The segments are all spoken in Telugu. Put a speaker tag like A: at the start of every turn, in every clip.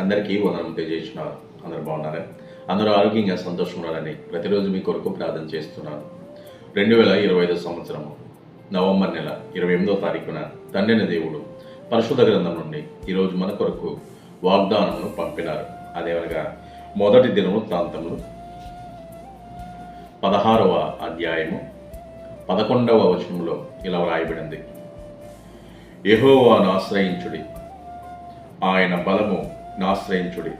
A: అందరికీ వందనం తెలియజేస్తున్నారు అందరూ బాగున్నారా? అందరూ ఆరోగ్యంగా సంతోషం ఉండాలని ప్రతిరోజు మీ కొరకు ప్రార్థన చేస్తున్నాను. రెండు వేల ఇరవై ఐదు సంవత్సరము నవంబర్ నెల ఇరవై ఎనిమిదో తారీఖున తండ్రిన దేవుడు పరిశుద్ధ గ్రంథం నుండి ఈరోజు మన కొరకు వాగ్దానమును పంపినారు. అదేవనగా మొదటి దినము ప్రాంతములు పదహారవ అధ్యాయము పదకొండవ వచనంలో ఇలా వ్రాయబడింది. ఎహోవాను ఆశ్రయించుడి. ఆయన బలము నాశ్రయించుడి.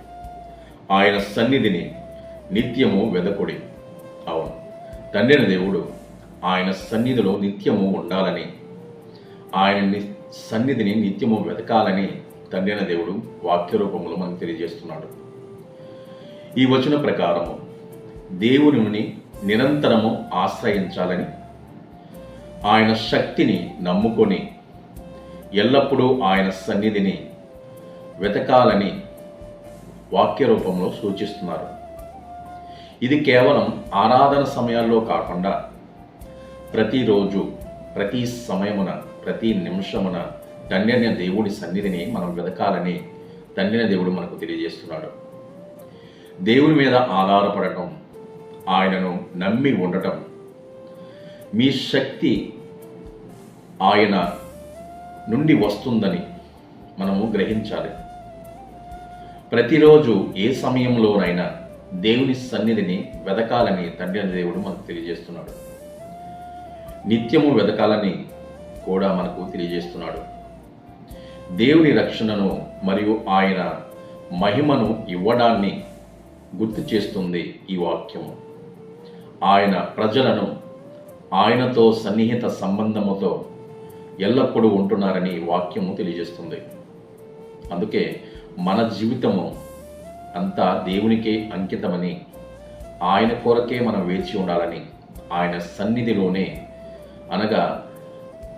A: ఆయన సన్నిధిని నిత్యము వెదకుడి. అవును తండ్రిన దేవుడు ఆయన సన్నిధిలో నిత్యము ఉండాలని ఆయన ని- సన్నిధిని నిత్యము వెతకాలని తండ్రిన దేవుడు వాక్య రూపంలో మనకు తెలియజేస్తున్నాడు. ఈ వచన ప్రకారము దేవుని నిరంతరము ఆశ్రయించాలని ఆయన శక్తిని నమ్ముకొని ఎల్లప్పుడూ ఆయన సన్నిధిని వెతకాలని వాక్య రూపంలో సూచిస్తున్నారు. ఇది కేవలం ఆరాధన సమయాల్లో కాకుండా ప్రతిరోజు ప్రతి సమయమున ప్రతి నిమిషమున తండ్రిన దేవుడి సన్నిధిని మనం వెతకాలని తండ్రిన దేవుడు మనకు తెలియజేస్తున్నాడు. దేవుని మీద ఆధారపడటం ఆయనను నమ్మి ఉండటం మీ శక్తి ఆయన నుండి వస్తుందని మనము గ్రహించాలి. ప్రతిరోజు ఏ సమయంలోనైనా దేవుని సన్నిధిని వెదకాలని తండ్రి దేవుడు మనకు తెలియజేస్తున్నాడు. నిత్యము వెదకాలని కూడా మనకు తెలియజేస్తున్నాడు. దేవుని రక్షణను మరియు ఆయన మహిమను ఇవ్వడాన్ని గుర్తు చేస్తుంది ఈ వాక్యము. ఆయన ప్రజలను ఆయనతో సన్నిహిత సంబంధముతో ఎల్లప్పుడూ ఉంటున్నారని వాక్యము తెలియజేస్తుంది. అందుకే మన జీవితము అంతా దేవునికే అంకితమని ఆయన కొరకే మనం వేచి ఉండాలని ఆయన సన్నిధిలోనే అనగా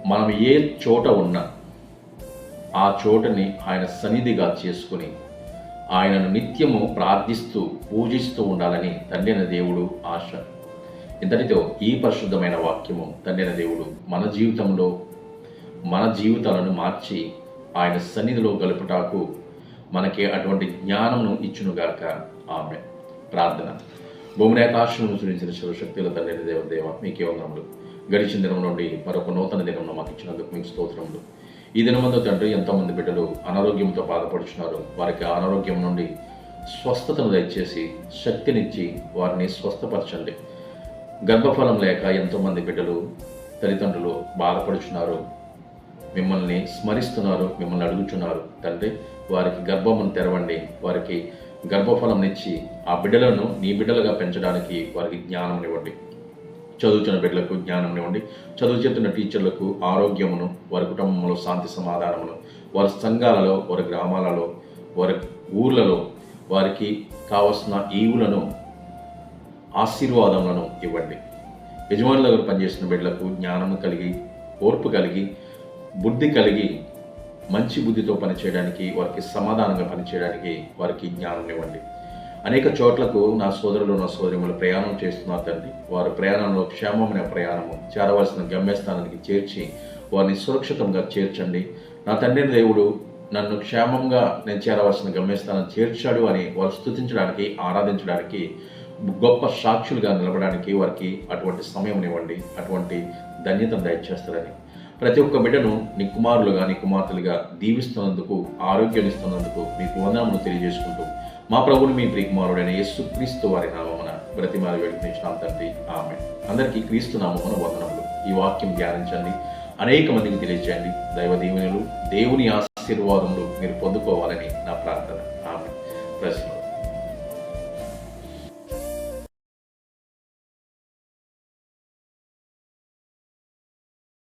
A: మనం ఏ చోట ఉన్నా ఆ చోటని ఆయన సన్నిధిగా చేసుకుని ఆయనను నిత్యము ప్రార్థిస్తూ పూజిస్తూ ఉండాలని తండ్రిన దేవుడు ఆశ. ఇంతటితో ఈ పరిశుద్ధమైన వాక్యము తండ్రిన దేవుడు మన జీవితంలో మన జీవితాలను మార్చి ఆయన సన్నిధిలో గలుపుటాకు మనకి అటువంటి జ్ఞానమును ఇచ్చునుగాక ఆమె ప్రార్థన. భూమిని ఆకాశం సృజించిన శివశక్తుల తండ్రి దేవ దేవ మీకే వందనములు. గడిచిన దినం నుండి మరొక నూతన దినంలో మాకు ఇచ్చినందుకు మీకు స్తోత్రములు. ఈ దినమందు తండ్రి ఎంతోమంది బిడ్డలు అనారోగ్యంతో బాధపడుచున్నారు. వారికి అనారోగ్యం నుండి స్వస్థతను దయచేసి శక్తినిచ్చి వారిని స్వస్థపరచండి. గర్భఫలం లేక ఎంతోమంది బిడ్డలు తల్లిదండ్రులు బాధపడుచున్నారు. మిమ్మల్ని స్మరిస్తున్నారు మిమ్మల్ని అడుగుచున్నారు. తండ్రి వారికి గర్భమును తెరవండి. వారికి గర్భఫలం ఇచ్చి ఆ బిడ్డలను నీ బిడ్డలుగా పెంచడానికి వారికి జ్ఞానం ఇవ్వండి. చదువుతున్న బిడ్డలకు జ్ఞానం ఇవ్వండి. చదువు చెప్తున్న టీచర్లకు ఆరోగ్యమును వారి కుటుంబంలో శాంతి సమాధానమును వారి సంఘాలలో వారి గ్రామాలలో వారి ఊర్లలో వారికి కావలసిన ఈవులను ఆశీర్వాదములను ఇవ్వండి. యజమానుల దగ్గర పనిచేసిన బిడ్డలకు జ్ఞానము కలిగి ఓర్పు కలిగి బుద్ధి కలిగి మంచి బుద్ధితో పనిచేయడానికి వారికి సమాధానంగా పనిచేయడానికి వారికి జ్ఞానం ఇవ్వండి. అనేక చోట్లకు నా సోదరులు నా సోదరిములు ప్రయాణం చేస్తున్నారు తండ్రి. వారు ప్రయాణంలో క్షేమమైన ప్రయాణము చేరవలసిన గమ్యస్థానానికి చేర్చి వారిని సురక్షితంగా చేర్చండి. నా తండ్రి దేవుడు నన్ను క్షేమంగా నేను చేరవలసిన గమ్యస్థానం చేర్చాడు అని వారు స్తుతించడానికి ఆరాధించడానికి గొప్ప సాక్షులుగా నిలబడానికి వారికి అటువంటి సమయం ఇవ్వండి. అటువంటి ధన్యతను దయచేస్తారని. ప్రతి ఒక్క బిడ్డను నీ కుమారులుగా నీ కుమార్తెలుగా దీవిస్తున్నందుకు ఆరోగ్యం ఇస్తున్నందుకు మీకు వందనమును తెలియజేసుకుంటూ మా ప్రభుని మీ ప్రియకుమారుడైన యేసు క్రీస్తు వారి నామమున బ్రతిమాలి వేడుకునిచ్చిన తండ్రి. ఆమె అందరికీ క్రీస్తు నామమున వందనములు. ఈ వాక్యం ధ్యానించండి. అనేక మందికి తెలియజేయండి దైవ దీవెనలు దేవుని ఆశీర్వాదములు మీరు పొందుకోవాలని నా ప్రార్థన. ఆమె ప్రశ్న.